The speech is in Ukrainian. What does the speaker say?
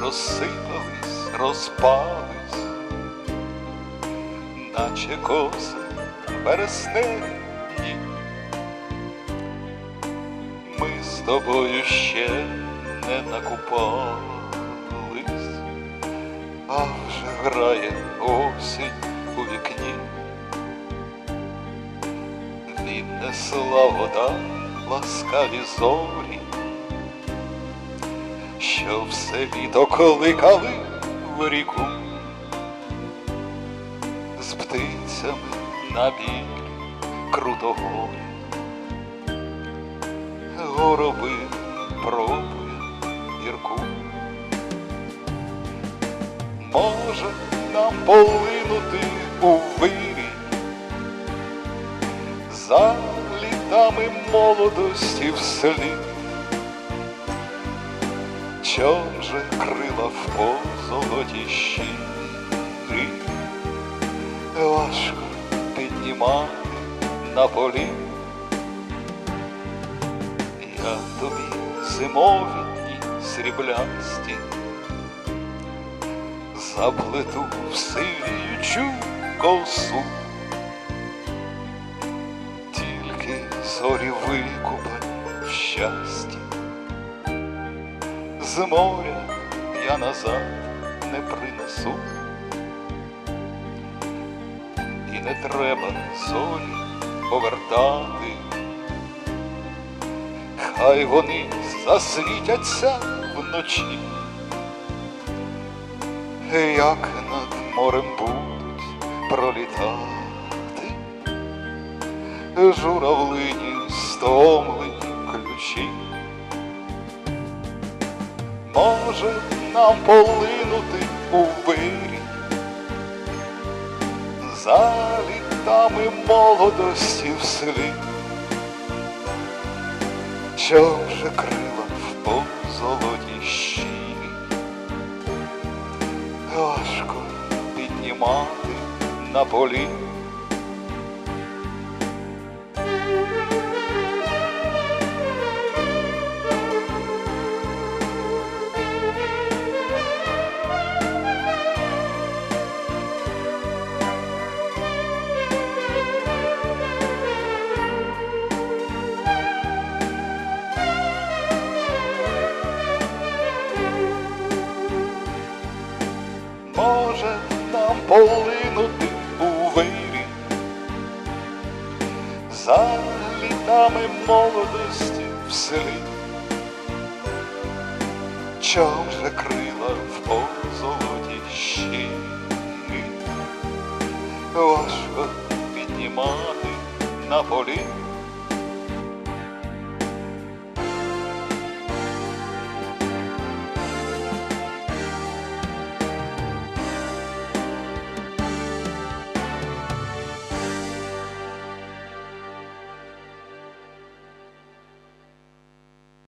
розсипались, розпались, наче коси вересневі. Ми з тобою ще не накупались, а вже грає осінь у вікні. Він Віднесла вода ласкаві зорі, що все літо кликали в ріку з птицями на білі крутогорі. Горобин пробує гірку. Може нам полинути у вирі за літами молодості вслід. Чом же крила в позолоті щирі, важко піднімати на полі. Я тобі зимові дні сріблясті заплету в сивіючу косу. Тільки зорі викупані в щасті, з моря я назад не принесу. І не треба зорі повертати, хай вони засвітяться вночі, як над морем будуть пролітати журавлині стомлені ключі. Може нам полинути у вирі за літами молодості вслід. Чом же крила в позолоті щирі Важко піднімати на полі. Може нам полинути у вирі за літами молодості в селі. Чом же крила в позолоті щирі, важко піднімати на полі.